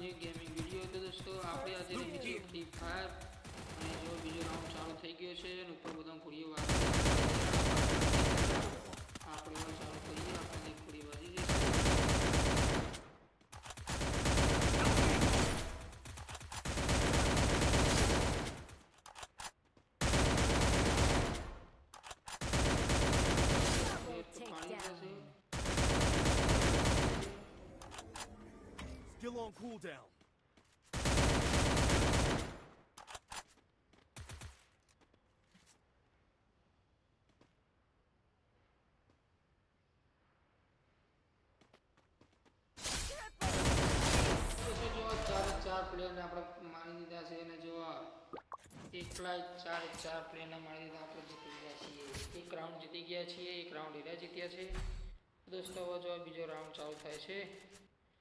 New gaming video તો દોસ્તો, આપણે આજે બીજી ફ્રી ફાયર અને જો બીજો રાઉન્ડ ચાલુ થઈ ગયો છે, અને ઉપર બધા ઘોડીઓ વાગે Still on cooldown. તો જો ચાર ચાર પ્લેયરને આપણે મારી દીધા છે અને જો એકલા જ ચાર ચાર પ્લેયરને મારી દીધા આપણે જીતી ગયા છીએ એક રાઉન્ડ જીતી ગયા છીએ એક રાઉન્ડ હીરા જીત્યા છે દોસ્તો હવે જો બીજો રાઉન્ડ ચાલુ થાય છે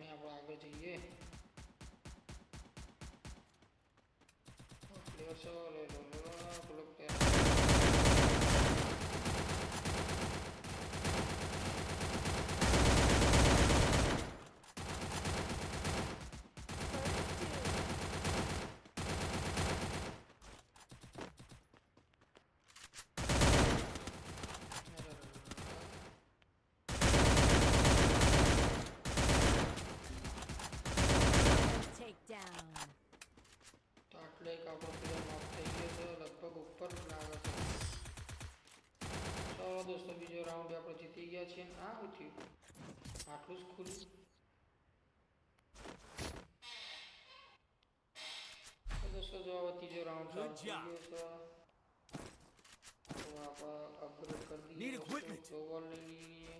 हैं अब आगे चाहिए प्लेयर से ले लो ले लो રાઉન્ડ આપણે જીતી ગયા છીએ. આ શું થયું આટલું જ ખુલ્લું. દોસ્તો જો હવે ત્રીજો રાઉન્ડ ચાલુ Good થઈ job. ગયો છે. તો આપણે અપગ્રેડ કરી દઈએ. Equipment. લઈ લઈએ.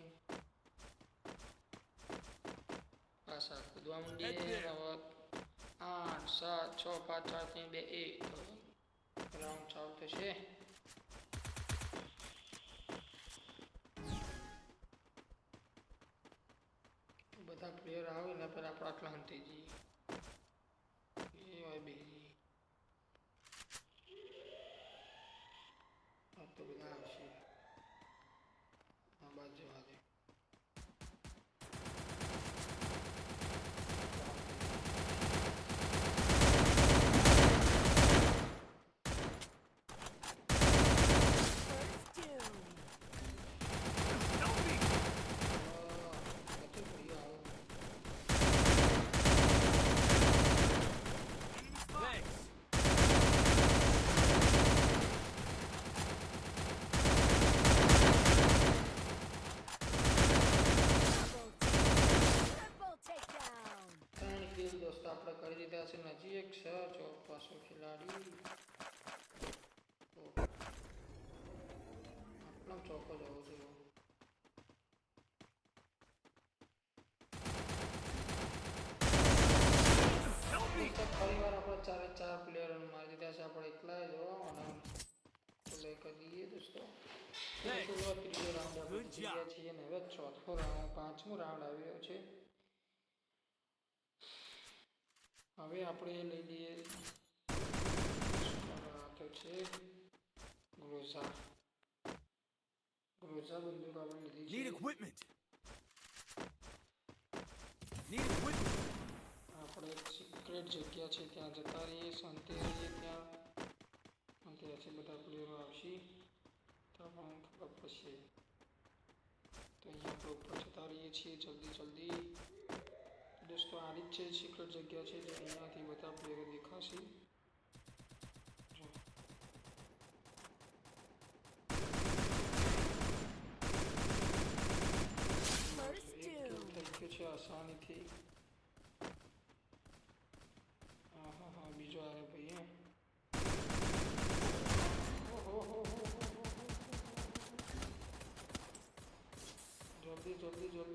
પાછા કૂદવા માંડીએ. હવે આઠ સાત છ પાંચ ચાર ત્રણ બે એક. રાઉન્ડ ચાલુ થશે. બધા પ્લેયર આવે ને પહેલા આપણે આટલા હંતી જઈએ એ હોય બે જઈએ આ તો બધા આવશે આ બાજુ જવા દે પાછો ખેલાડી. આટલો ચોખ્ખો જવો જોઈએ ચારે ચાર પ્લેયર મારી દીધા છે આપણે એકલા જ અને કરી દોસ્તો તો ત્રીજો રાઉન્ડ છીએ અને હવે ચોથો રાઉન્ડ પાંચમો રાઉન્ડ આવ્યો છે હવે આપણે લઈ લઈએ ગ્રોઝા બંદૂક આપણે લીધી Need છે equipment. Need equipment. આપણે એક સિક્રેટ જગ્યા છે ત્યાં જતા રહીએ શાંતિ રહીએ ત્યાં શાંતિ રહેશે બધા પ્લેયરો આવશે તો આપણને ખબર પડશે તો અહીંયા આપણે ઉપર જતા રહીએ છીએ જલ્દી જલ્દી દોસ્તો આની જ છે સિક્રેટ જગ્યા છે જે અહીંયાથી બધા પ્લેયરો દેખાશે આ બીજો આવે ભાઈ જલ્દી જલ્દી જલ્દી